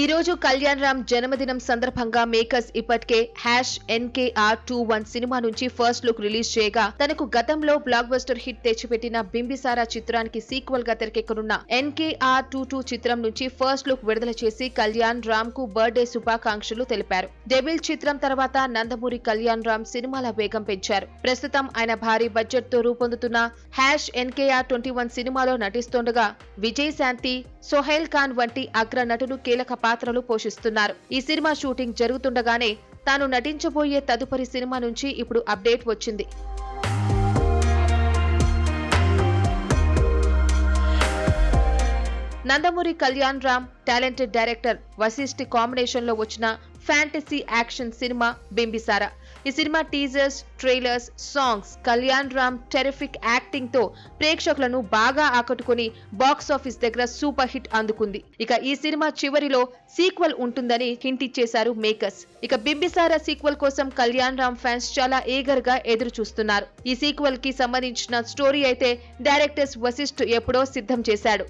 ఈ రోజు కళ్యాణ్ రామ్ జన్మదినం సందర్భంగా మేకర్స్ ఇప్పటికే hash NKR two one cinema నుంచి ఫస్ట్ లుక్ రిలీజ్ చేయగా తనకు గతంలో బ్లాక్ బస్టర్ హిట్ తెచ్చిపెట్టిన బింబిసారా చిత్రానికి సీక్వెల్గా తెరకెక్కనున్న ఎన్కేఆర్ టూ టూ చిత్రం నుంచి ఫస్ట్ లుక్ విడుదల చేసి కళ్యాణ్ రామ్కు బర్త్డే శుభాకాంక్షలు తెలిపారు. డెబిల్ చిత్రం తర్వాత నందమూరి కళ్యాణ్ రామ్ సినిమాల వేగం పెంచారు. ప్రస్తుతం ఆయన భారీ బడ్జెట్తో రూపొందుతున్న హ్యాష్ ఎన్కేఆర్ ట్వంటీ వన్ సినిమాలో నటిస్తుండగా విజయ్ శాంతి సోహైల్ ఖాన్ వంటి అగ్ర నటులు కీలక పాత్రలు పోషిస్తున్నారు. ఈ సినిమా షూటింగ్ జరుగుతుండగానే తాను నటించబోయే తదుపరి సినిమా నుంచి ఇప్పుడు అప్డేట్ వచ్చింది. నందమూరి కళ్యాణ్ రామ్ టాలెంటెడ్ డైరెక్టర్ వశిష్ఠి కాంబినేషన్లో వచ్చిన ఫ్యాంటసీ యాక్షన్ సినిమా బింబిసారా. ఈ cinema teasers trailers songs Kalyan Ram terrific యాక్టింగ్తో ప్రేక్షకులను బాగా ఆకట్టుకుని బాక్స్ ఆఫీస్ దగ్గర సూపర్ హిట్ అందుకుంది. ఇక ఈ సినిమా చివరిలో సీక్వెల్ ఉంటుందని హింట్ ఇచ్చేశారు మేకర్స్ ఇక బింబిసారా సీక్వెల్ కోసం కళ్యాణ్ రామ్ ఫ్యాన్స్ చాలా ఈగర్గా ఎదురు చూస్తున్నారు ఈ సీక్వెల్కి సంబంధించిన స్టోరీ అయితే డైరెక్టర్స్ వశిష్ఠ్ ఎప్పుడో సిద్ధం చేశాడు.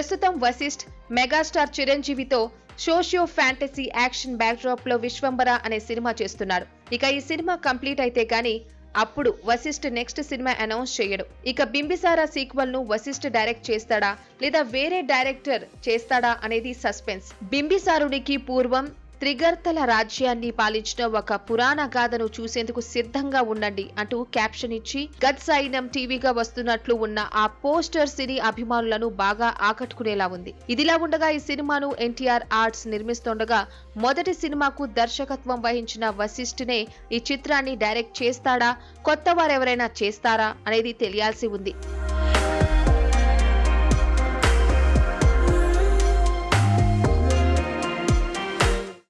ప్రస్తుతం వశిష్ఠ్ మెగాస్టార్ చిరంజీవితో సోషియో ఫ్యాంటసీ యాక్షన్ బ్యాక్డ్రాప్లో విశ్వంబర అనే సినిమా చేస్తున్నారు. ఇక ఈ సినిమా కంప్లీట్ అయితే గానీ అప్పుడు వశిష్ఠ్ నెక్స్ట్ సినిమా అనౌన్స్ చేయడు. ఇక బింబిసారా సీక్వెల్ను వశిష్ఠ్ డైరెక్ట్ చేస్తాడా లేదా వేరే డైరెక్టర్ చేస్తాడా అనేది సస్పెన్స్. బింబిసారునికి పూర్వం త్రిగర్తల రాజ్యాన్ని పాలించిన ఒక పురాణ గాథను చూసేందుకు సిద్ధంగా ఉండండి అంటూ క్యాప్షన్ ఇచ్చి గత్ సైన్యం టీవీగా వస్తున్నట్లు ఉన్న ఆ పోస్టర్ సినీ అభిమానులను బాగా ఆకట్టుకునేలా ఉంది. ఇదిలా ఉండగా ఈ సినిమాను ఎన్టీఆర్ ఆర్ట్స్ నిర్మిస్తుండగా మొదటి సినిమాకు దర్శకత్వం వహించిన వశిష్ఠనే ఈ చిత్రాన్ని డైరెక్ట్ చేస్తాడా కొత్త వారెవరైనా చేస్తారా అనేది తెలియాల్సి ఉంది.